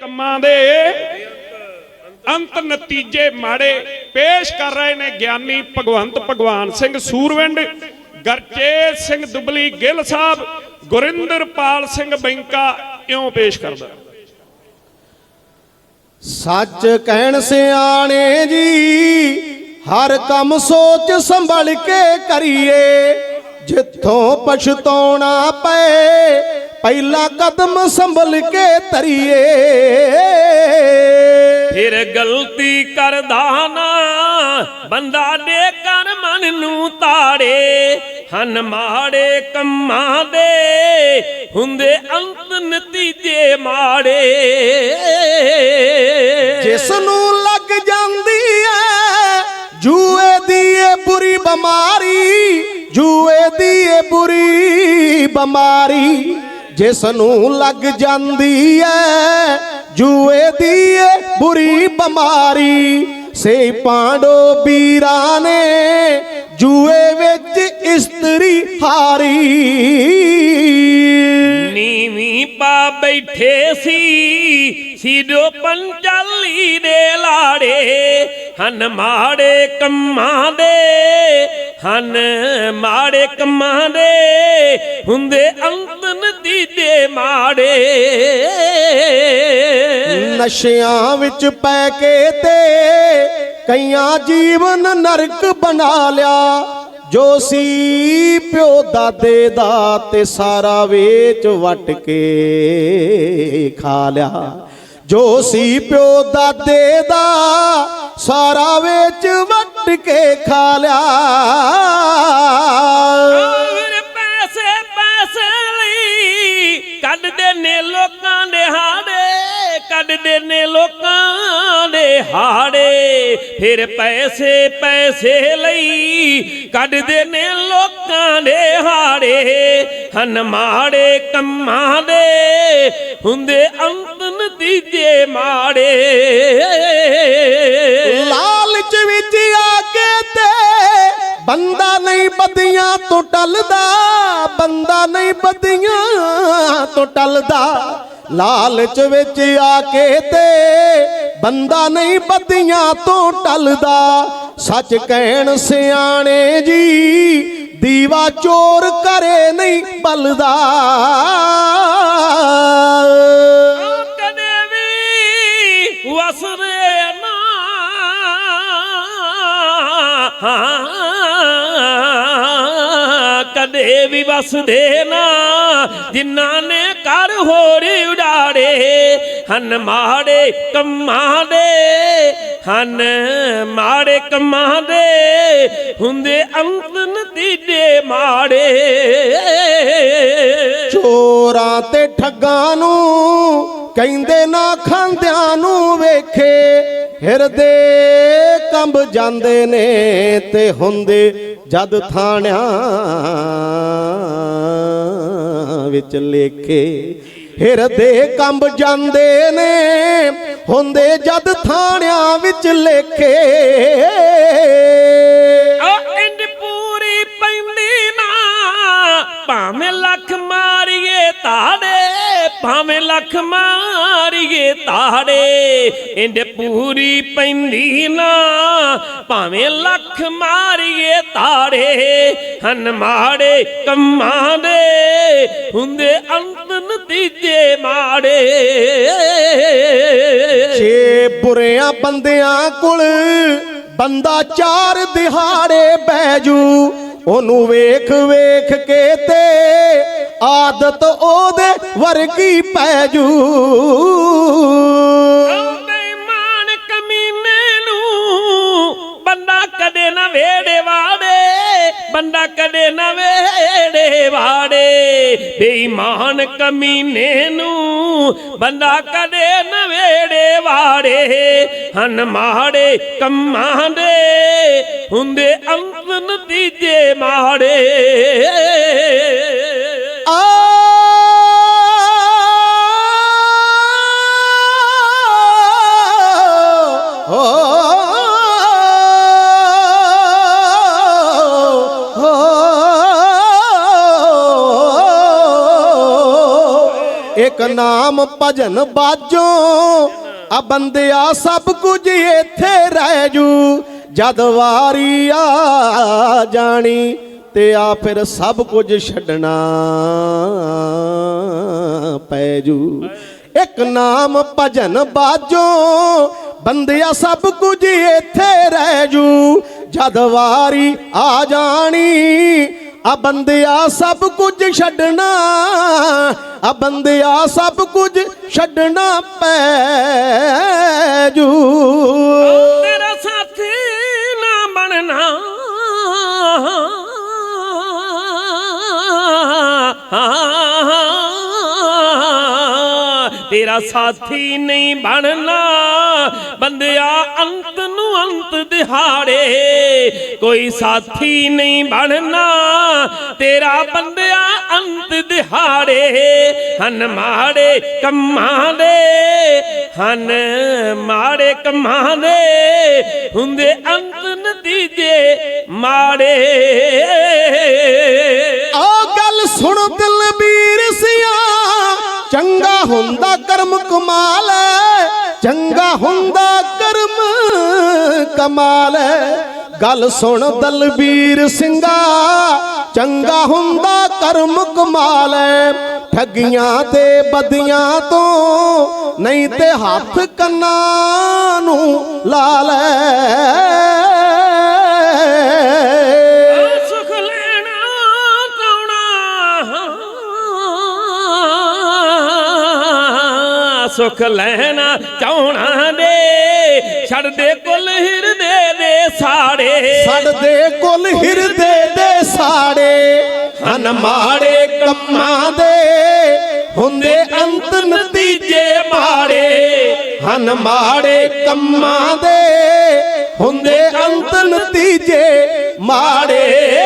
ਕੰਮਾਂ ਦੇ ਅੰਤ ਨਤੀਜੇ ਮਾੜੇ ਪੇਸ਼ ਕਰ ਰਹੇ ਨੇ ਗਿਆਨੀ ਭਗਵੰਤ ਭਗਵਾਨ ਸਿੰਘ ਸੂਰਵਿੰਡ ਗਰਚੇਤ ਸਿੰਘ ਦੁਬਲੀ ਗਿੱਲ ਸਾਹਿਬ, ਗੁਰਿੰਦਰਪਾਲ ਸਿੰਘ ਬੈਂਕਾ ਇਉਂ ਪੇਸ਼ ਕਰਦਾ ਸੱਚ ਕਹਿਣ ਸਿਆਣੇ ਜੀ, ਹਰ ਕੰਮ ਸੋਚ ਸੰਭਲ ਕੇ ਕਰੀਏ, ਜਿੱਥੋਂ ਪਛਤਾਉਣਾ ਪਏ ਪਹਿਲਾ ਕਦਮ ਸੰਭਲ ਕੇ ਧਰੀਏ। ਫਿਰ ਗਲਤੀ ਕਰਦਾ ਨਾ ਬੰਦਾ ਦੇ ਕਰ ਮਨ ਨੂੰ ਤਾੜੇ ਹਨ ਮਾੜੇ ਕੰਮਾਂ ਦੇ ਹੁੰਦੇ ਅੰਤ ਨਤੀਜੇ ਮਾੜੇ। ਜਿਸ ਨੂੰ ਲੱਗ ਜਾਂਦੀ ਐ ਜੂਏ ਦੀ ਏ ਬੁਰੀ ਬਿਮਾਰੀ ਜੂਏ ਦੀ ਏ ਬੁਰੀ ਬਿਮਾਰੀ। ਜਿਸ ਨੂੰ ਲੱਗ ਜਾਂਦੀ ਐ, ਜੂਏ ਦੀ ਏ ਬੁਰੀ ਬਿਮਾਰੀ ਸੇ ਪਾਂਡੋ ਵੀਰਾਂ ਨੇ ਜੂਏ ਵਿੱਚ ਇਸਤਰੀ ਹਾਰੀ। ਨੀਵੀਂ ਪਾ ਬੈਠੇ ਸੀ ਸਿਰੋ ਪੰਚਾਲੀ ਦੇ ਲਾੜੇ, ਹਨ ਮਾੜੇ ਕੰਮਾਂ ਦੇ, ਹਨ ਮਾੜੇ ਕੰਮਾਂ ਦੇ, ਹੁੰਦੇ ਅੰਤ ਨਤੀਜੇ ਮਾੜੇ। ਨਸ਼ਿਆਂ ਵਿੱਚ ਪੈ ਕੇ ਤੇ ਕਈਆਂ ਜੀਵਨ ਨਰਕ ਬਣਾ ਲਿਆ। ਜੋ ਸੀ ਪਿਓ ਦਾਦੇ ਦਾ ਤੇ ਸਾਰਾ ਵੇਚ ਵਟ ਕੇ ਖਾ ਲਿਆ। ਜੋ ਸੀ ਪਿਓ ਦਾਦੇ ਦਾ ਸਾਰਾ ਵੇਚ ਵਟ ਕੇ ਖਾ ਲਿਆ। ਕੱਢਦੇ ਨੇ ਲੋਕਾਂ ਦੇ ਹਾੜੇ। ਫਿਰ ਪੈਸੇ ਪੈਸੇ ਲਈ ਕੱਢਦੇ ਨੇ ਲੋਕਾਂ ਦੇ ਹਾੜੇ। ਹਨ ਮਾੜੇ ਕੰਮਾਂ ਦੇ ਹੁੰਦੇ ਅੰਤ ਨਤੀਜੇ ਮਾੜੇ। ਲਾਲਚ ਵਿੱਚ ਆ ਕੇ ਤੇ ਬੰਦਾ ਨਹੀਂ ਬਦੀਆਂ ਤੋਂ ਟਲਦਾ, ਬੰਦਾ ਨਹੀਂ ਬਦੀਆਂ ਤੋਂ ਟਲਦਾ। ਲਾਲਚ ਵਿੱਚ ਆ ਕੇ ਤੇ ਬੰਦਾ ਨਹੀਂ ਬਦੀਆਂ ਤੋਂ ਟਲਦਾ। ਸੱਚ ਕਹਿਣ ਸਿਆਣੇ ਜੀ, ਦੀਵਾ ਚੋਰ ਕਰੇ ਨਹੀਂ ਬਲਦਾ ਵੀ ਵਸਦੇ ਨਾ, ਜਿਨ੍ਹਾਂ ਨੇ ਕਰ ਹੋਰ ਉਡਾੜੇ ਹਨ ਮਾੜੇ ਕੰਮਾਂ ਦੇ, ਹਨ ਮਾੜੇ ਕੰਮਾਂ ਦੇ, ਹੁੰਦੇ ਅੰਤ ਨਤੀਜੇ ਮਾੜੇ। ਚੋਰਾਂ ਤੇ ਠੱਗਾਂ ਨੂੰ, ਕਹਿੰਦੇ ਨਾ ਖਾਂਦਿਆਂ ਨੂੰ ਵੇਖੇ, ਹਿਰਦੇ ਕੰਬ ਜਾਂਦੇ ਨੇ ਤੇ ਹੁੰਦੇ ਜਦ ਥਾਣਿਆਂ ਵਿੱਚ ਲੇਖੇ ਹਿਰਦੇ ਕੰਬ ਜਾਂਦੇ ਨੇ, ਹੁੰਦੇ ਜਦ ਥਾਣਿਆਂ ਵਿੱਚ ਲੇਖੇ। ਭਾਵੇਂ ਲੱਖ ਮਾਰੀਏ ਤਾੜੇ, ਇੰਜ ਪੂਰੀ ਪੈਂਦੀ ਨਾ। ਭਾਵੇਂ ਲੱਖ ਮਾਰੀਏ ਤਾੜੇ, ਹਨ ਮਾੜੇ ਕੰਮਾਂ ਦੇ ਹੁੰਦੇ ਅੰਤ ਨਤੀਜੇ ਮਾੜੇ। ਛੇ ਬੁਰਿਆਂ ਬੰਦਿਆਂ ਕੋਲ ਬੰਦਾ ਚਾਰ ਦਿਹਾੜੇ ਬੈਜੂ ਉਹਨੂੰ ਵੇਖ ਵੇਖ ਕੇ ਤੇ ਆਦਤ ਉਹਦੇ ਵਰਗੀ ਪੈਜੂ ਬੇਈਮਾਨ ਕਮੀਨੇ ਨੂੰ ਬੰਦਾ ਕਦੇ ਨਾ ਵੇੜੇ ਵਾੜੇ, ਬੰਦਾ ਕਦੇ ਨਾ ਵੇੜੇ ਵਾੜੇ। ਬੇਈਮਾਨ ਕਮੀਨੇ ਨੂੰ ਬੰਦਾ ਕਦੇ ਨਾ ਵੇੜੇ ਵਾੜੇ। ਹਨ ਮਾੜੇ ਕੰਮਾਂ ਦੇ ਹੁੰਦੇ ਅੰਤ ਨਤੀਜੇ ਮਾੜੇ। ਇੱਕ ਨਾਮ ਭਜਨ ਬਾਜੋ, ਆ ਬੰਦਿਆ ਸਭ ਕੁਝ ਇੱਥੇ ਰਹਿ ਜੂ। ਜਦ ਵਾਰੀ ਆ ਜਾਣੀ ਤੇ ਆ ਫਿਰ ਸਭ ਕੁਝ ਛੱਡਣਾ ਪੈ ਜੂ। ਇੱਕ ਨਾਮ ਭਜਨ ਬਾਜੋ, ਬੰਦਿਆ ਸਭ ਕੁਝ ਇੱਥੇ ਰਹਿ ਜੂ। ਜਦ ਵਾਰੀ ਆ ਜਾਣੀ ਆ ਬੰਦਿਆ ਸਭ ਕੁਝ ਛੱਡਣਾ, ਆ ਬੰਦਿਆ ਸਭ ਕੁਝ ਛੱਡਣਾ ਪੈ ਜੂ। ਤੇਰਾ ਸਾਥੀ ਨਾ ਬਣਨਾ। ਤੇਰਾ ਸਾਥੀ ਨਹੀਂ ਬਣਨਾ। ਬੰਦਿਆ ਅੰਤ ਨੂੰ ਅੰਤ ਦਿਹਾੜੇ। ਕੋਈ ਸਾਥੀ ਨਹੀਂ ਬਣਨਾ, ਤੇਰਾ ਬੰਦਿਆ ਅੰਤ ਦਿਹਾੜੇ। ਹਨ ਮਾੜੇ ਕੰਮਾਂ ਦੇ, ਹਨ ਮਾੜੇ ਕੰਮਾਂ ਦੇ। ਹੁੰਦੇ ਅੰਤ ਨਤੀਜੇ ਮਾੜੇ। ਆ ਗੱਲ ਸੁਣ ਦਿਲਬੀਰ ਸਿਆ, ਚੰਗਾ ਹੁੰਦਾ ਕਰਮ ਕਮਾਲ, ਚੰਗਾ ਹੁੰਦਾ ਕਮਾਲ ਗੱਲ ਸੁਣ ਦਲਬੀਰ ਸਿੰਘਾ, ਚੰਗਾ ਹੁੰਦਾ ਕਰਮ ਕਮਾਲ ਠੱਗੀਆਂ ਤੇ ਬਦੀਆਂ ਤੋਂ ਨਹੀਂ ਤੇ ਹੱਥ ਕੰਨਾਂ ਨੂੰ ਲਾ ਲੈ ਸੁਖ ਲੈਣਾ ਚਾਉਣਾ ਸੁਖ ਲੈਣਾ ਚਾਉਣਾ ਦੇ। ਛੱਡ ਦੇ ਕੁੱਲ ਹਿਰਦੇ ਦੇ ਸਾੜੇ। ਛੱਡਦੇ ਕੁੱਲ ਹਿਰਦੇ ਦੇ ਸਾੜੇ। ਹਨ ਮਾੜੇ ਕੰਮਾਂ ਦੇ ਹੁੰਦੇ ਅੰਤ ਨਤੀਜੇ ਮਾੜੇ। ਹਨ ਮਾੜੇ ਕੰਮਾਂ ਦੇ ਹੁੰਦੇ ਅੰਤ ਨਤੀਜੇ ਮਾੜੇ।